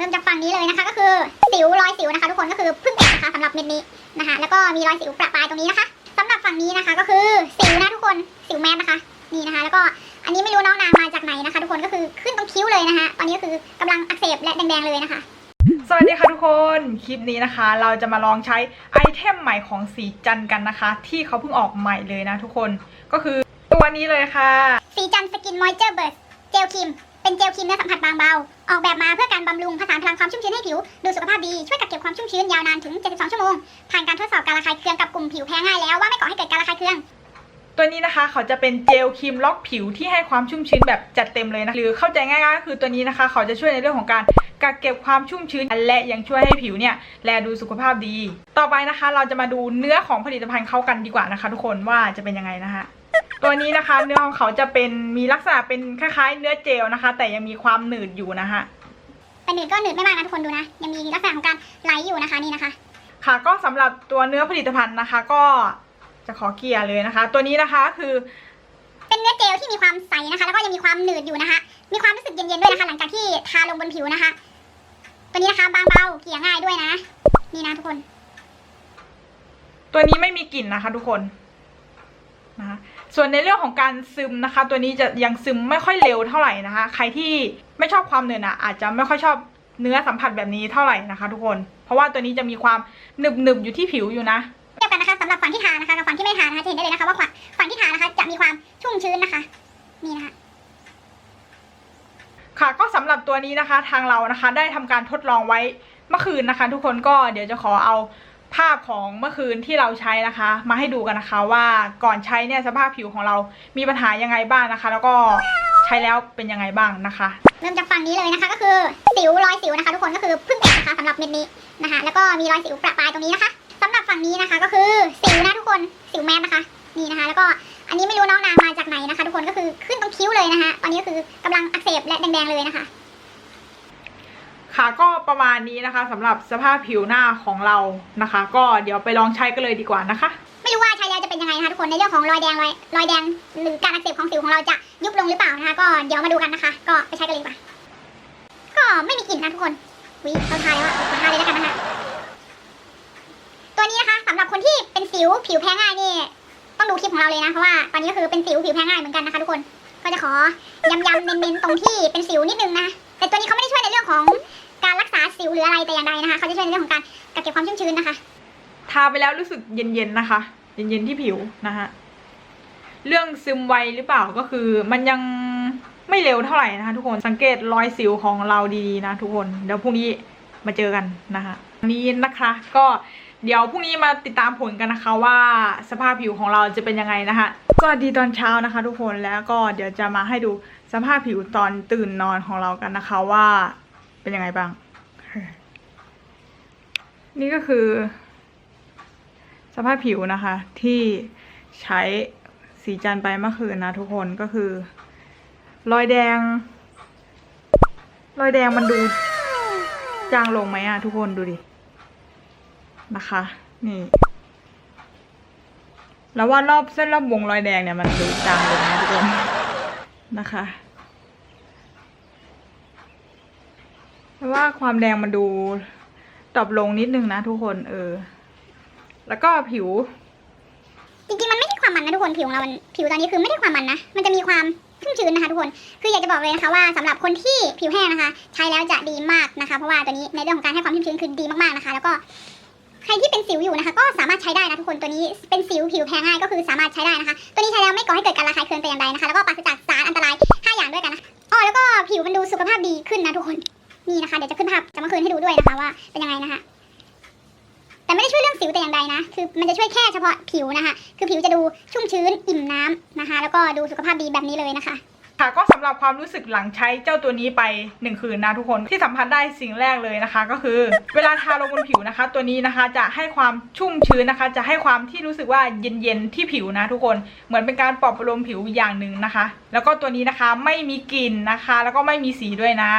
เริ่มจากฝั่งนี้เลยนะคะ ก็คือสิวรอยสิวนะคะ ทุกคนก็คือเพิ่งแตกนะคะสำหรับเม็ดนี้นะคะ แล้วก็มีรอยสิวประปรายตรงนี้นะคะสำหรับฝั่งนี้นะคะก็คือสิวนะทุกคนสิวแมสนะคะ นี่นะคะ แล้วก็อันนี้ไม่รู้น้องนางมาจากไหนนะคะ ทุกคนก็คือขึ้นตรงคิ้วเลยนะคะตอนนี้ก็คือกำลังอักเสบและแดงๆเลยนะคะสวัสดีค่ะทุกคน คลิปนี้นะคะ เราจะมาลองใช้ไอเทมใหม่ของสีจันทร์กันนะคะ ที่เขาเพิ่งออกใหม่เลยนะทุกคนก็คือตัวนี้เลยค่ะ สีจันสกินมอยเจอร์เบิร์สเจลครีม เป็นเจลครีมเนื้อสัมผัสบางเบา ออกแบบมาเพื่อการบำรุงผสานพลังความชุ่มชื้นให้ผิว ดูสุขภาพดี ช่วยกักเก็บความชุ่มชื้นยาวนานถึง 72 ชั่วโมง ผ่านการทดสอบการระคายเคืองกับกลุ่มผิวแพ้ง่ายแล้วว่าไม่ก่อให้เกิดการระคายเคืองตัวนี้นะคะเขาจะเป็นเจลครีมล็อกผิวที่ให้ความชุ่มชื้นแบบจัดเต็มเลยนะหรือเข้าใจง่ายๆก็คือตัวนี้นะคะ เขาจะช่วยในเรื่องของการกักเก็บความชุ่มชื้นและยังช่วยให้ผิวเนี่ยแลดูสุขภาพดี ต่อไปนะคะ เราจะมาดูเนื้อของผลิตภัณฑ์เขากันดีกว่านะคะ ทุกคนว่าจะเป็นยังไงนะคะ ตัวนี้นะคะ เนื้อของเขาจะเป็นมีลักษณะเป็นคล้ายๆ เนื้อเจลนะคะ แต่ยังมีความหนืดอยู่นะคะแต่หนืดก็หนืดไม่มากนะทุกคนดูนะ ยังมีลักษณะของการไหลอยู่นะคะนี่นะคะ ค่ะก็สำหรับตัวเนื้อผลิตภัณฑ์นะคะ ก็จะขอเกลี่ยเลยนะคะ ตัวนี้นะคะคือ เป็นเนื้อเจลที่มีความใสนะคะ แล้วก็ยังมีความหนืดอยู่นะคะ มีความรู้สึกเย็นๆด้วยนะคะ หลังจากที่ทาลงบนผิวนะคะ ตัวนี้นะคะบางเบาเกลี่ยง่ายด้วยนะ นี่นะทุกคน ตัวนี้ไม่มีกลิ่นนะคะ ทุกคนนะคะ ส่วนในเรื่องของการซึมนะคะ ตัวนี้จะยังซึมไม่ค่อยเร็วเท่าไหร่นะคะ ใครที่ไม่ชอบความเหนอะหนะอาจจะไม่ค่อยชอบเนื้อสัมผัสแบบนี้เท่าไหร่นะคะ ทุกคน เพราะว่าตัวนี้จะมีความหนึบหนึบๆอยู่ที่ผิวอยู่นะเทียบกันนะคะสำหรับฝั่งที่ทานะคะกับฝั่งที่ไม่ทานะคะจะเห็นได้เลยนะคะว่าฝั่งที่ทานะคะจะมีความชุ่มชื้นนะคะนี่นะคะค่ะก็สำหรับตัวนี้นะคะทางเรานะคะ ได้ทำการทดลองไว้เมื่อคืนนะคะ ทุกคนก็เดี๋ยวจะขอเอา ภาพของเมื่อคืนที่เราใช้นะคะ มาให้ดูกันนะคะว่าก่อนใช้เนี่ยสภาพผิวของเรามีปัญหายังไงบ้างนะคะ แล้วก็ใช้แล้วเป็นยังไงบ้างนะคะ เริ่มจากฝั่งนี้เลยนะคะ ก็คือสิวรอยสิวนะคะ ทุกคนก็คือเพิ่งแตกนะคะสำหรับเม็ดนี้นะคะ แล้วก็มีรอยสิวประปรายตรงนี้นะคะสำหรับฝั่งนี้นะคะ ก็คือสิวนะทุกคนสิวแมสนะคะนี่นะคะ แล้วก็อันนี้ไม่รู้น้องนางมาจากไหนนะคะ ทุกคนก็คือขึ้นตรงคิ้วเลยนะคะตอนนี้ก็คือกำลังอักเสบและแดงๆเลยนะคะ ค่ะก็ประมาณนี้นะคะสำหรับสภาพผิวหน้าของเรานะคะ ก็เดี๋ยวไปลองใช้กันเลยดีกว่านะคะ ไม่รู้ว่าใช้แล้วจะเป็นยังไงนะคะทุกคนในเรื่องของรอยแดงรอยรอยแดงหรือการอักเสบของสิวของเราจะยุบลงหรือเปล่านะคะ ก็เดี๋ยวมาดูกันนะคะ ก็ไปใช้กันเลยดีกว่าก็ไม่มีกลิ่นนะทุกคนวิเราทาแล้วอะขอทาเลยแล้วกันนะคะตัวนี้นะคะสำหรับคนที่เป็นสิวผิวแพ้ง่ายนี่ต้องดูคลิปของเราเลยนะเพราะว่าตอนนี้ก็คือเป็นสิวผิวแพ้ง่ายเหมือนกันนะคะทุกคนก็จะขอยำยำๆเน้นๆตรงที่เป็นสิวนิดนึงนะแต่ตัวนี้เขาไม่ได้ช่วยในเรื่องของ สิวหรืออะไรแต่อย่างใดนะคะเขาจะช่วยในเรื่องของการกักเก็บความชุ่มชื้นนะคะ ทาไปแล้วรู้สึกเย็นๆนะคะ เย็นๆที่ผิวนะคะเรื่องซึมไวหรือเปล่าก็คือ มันยังไม่เร็วเท่าไหร่นะคะ ทุกคนสังเกตรอยสิวของเราดีๆนะทุกคนเดี๋ยวพรุ่งนี้มาเจอกันนะคะวันนี้นะคะ ก็เดี๋ยวพรุ่งนี้มาติดตามผลกันนะคะว่าสภาพผิวของเราจะเป็นยังไงนะคะสวัสดีตอนเช้านะคะ ทุกคนแล้วก็เดี๋ยวจะมาให้ดูสภาพผิวตอนตื่นนอนของเรากันนะคะว่าเป็นยังไงบ้าง นี่ก็คือ สภาพผิวนะคะ ที่ใช้สีจันไปเมื่อคืนนะทุกคนก็คือ รอยแดง รอยแดงมันดูจางลงไหมอะทุกคนดูดิ นะคะ นี่ แล้วว่ารอบเส้นรอบวงรอยแดงเนี่ยมันดูจางลงนะทุกคนนะคะ เพราะว่าความแดงมันดูตอบลงนิดนึงนะทุกคนเออ แล้วก็ผิว จริงๆ มันไม่ได้ความมันนะทุกคนผิวของเรามันผิวตอนนี้คือไม่ได้ความมันนะ มันจะมีความชุ่มชื้นนะคะทุกคน คืออยากจะบอกเลยนะคะว่าสำหรับคนที่ผิวแห้งนะคะ ใช้แล้วจะดีมากนะคะ เพราะว่าตัวนี้ในเรื่องของการให้ความชุ่มชื้นคือดีมากๆนะคะ แล้วก็ใครที่เป็นสิวอยู่นะคะ ก็สามารถใช้ได้นะทุกคนตัวนี้เป็นสิวผิวแพ้ง่ายก็คือสามารถใช้ได้นะคะ ตัวนี้ใช้แล้วไม่ก่อให้เกิดการระคายเคืองแต่อย่างใดนะคะ แล้วก็ปราศจากสารอันตราย5อย่างด้วยกันนะอ๋อแล้วก็ผิวมันดูสุขภาพดีขึ้นนะทุกคน นี่นะคะ เดี๋ยวจะขึ้นภาพจะมาคืนให้ดูด้วยนะคะว่าเป็นยังไงนะคะ แต่ไม่ได้ช่วยเรื่องสิวแต่อย่างใดนะ คือมันจะช่วยแค่เฉพาะผิวนะคะ คือผิวจะดูชุ่มชื้นอิ่มน้ำนะคะ แล้วก็ดูสุขภาพดีแบบนี้เลยนะคะค่ะก็สำหรับความรู้สึกหลังใช้เจ้าตัวนี้ไปหนึ่งคืนนะทุกคนที่สัมผัสได้สิ่งแรกเลยนะคะ ก็คือ เวลาทาลงบนผิวนะคะ ตัวนี้นะคะจะให้ความชุ่มชื้นนะคะ จะให้ความที่รู้สึกว่าเย็นๆที่ผิวนะทุกคนเหมือนเป็นการปลอบประโลมผิวอย่างหนึ่งนะคะ แล้วก็ตัวนี้นะคะไม่มีกลิ่นนะคะ แล้วก็ไม่มีสีด้วยนะ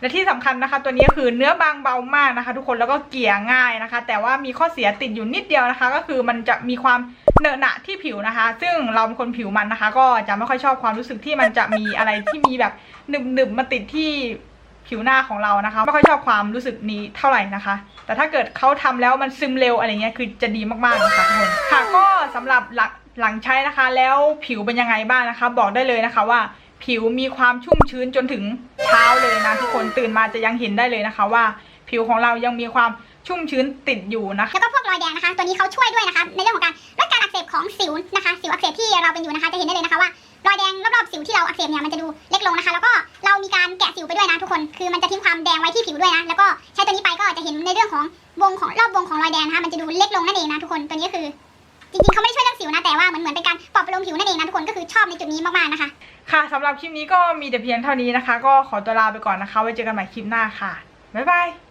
และที่สำคัญนะคะ ตัวนี้คือเนื้อบางเบามากนะคะ ทุกคนแล้วก็เกลี่ยง่ายนะคะ แต่ว่ามีข้อเสียติดอยู่นิดเดียวนะคะ ก็คือมันจะมีความเหนอะหนะที่ผิวนะคะ ซึ่งเราเป็นคนผิวมันนะคะ ก็จะไม่ค่อยชอบความรู้สึกที่มันจะมีอะไรที่มีแบบหนึบๆมาติดที่ผิวหน้าของเรานะคะ ไม่ค่อยชอบความรู้สึกนี้เท่าไหร่นะคะ แต่ถ้าเกิดเขาทำแล้วมันซึมเร็วอะไรเงี้ยคือจะดีมากๆนะคะทุกคนค่ะก็สำหรับหลังหลังใช้นะคะ แล้วผิวเป็นยังไงบ้างนะคะ บอกได้เลยนะคะว่า ผิวมีความชุ่มชื้นจนถึงเช้าเลยนะทุกคนตื่นมาจะยังเห็นได้เลยนะคะว่า ผิวของเรายังมีความชุ่มชื้นติดอยู่นะคะแล้วก็พวกรอยแดงนะคะ ตัวนี้เขาช่วยด้วยนะคะในเรื่องของการลดการอักเสบของสิวนะคะ สิวอักเสบที่เราเป็นอยู่นะคะจะเห็นได้เลยนะคะว่ารอยแดงรอบๆสิวที่เราอักเสบเนี่ยมันจะดูเล็กลงนะคะ แล้วก็เรามีการแกะสิวไปด้วยนะทุกคนคือมันจะทิ้งความแดงไว้ที่ผิวด้วยนะแล้วก็ใช้ตัวนี้ไปก็จะเห็นในเรื่องของวงของรอบวงของรอยแดงนะคะมันจะดูเล็กลงนั่นเองนะทุกคนตัวนี้ก็คือจริงๆเขาไม่ได้ช่วยเรื่องสิวนะแต่ว่าเหมือนเหมือนเป็นการปลอบประโลมผิวนั่นเองนะทุกคนก็คือชอบในจุดนี้มากๆนะคะ ค่ะสำหรับคลิปนี้ก็มีแต่เพียงเท่านี้นะคะ ก็ขอตัวลาไปก่อนนะคะ ไว้เจอกันใหม่คลิปหน้าค่ะ บ๊ายบาย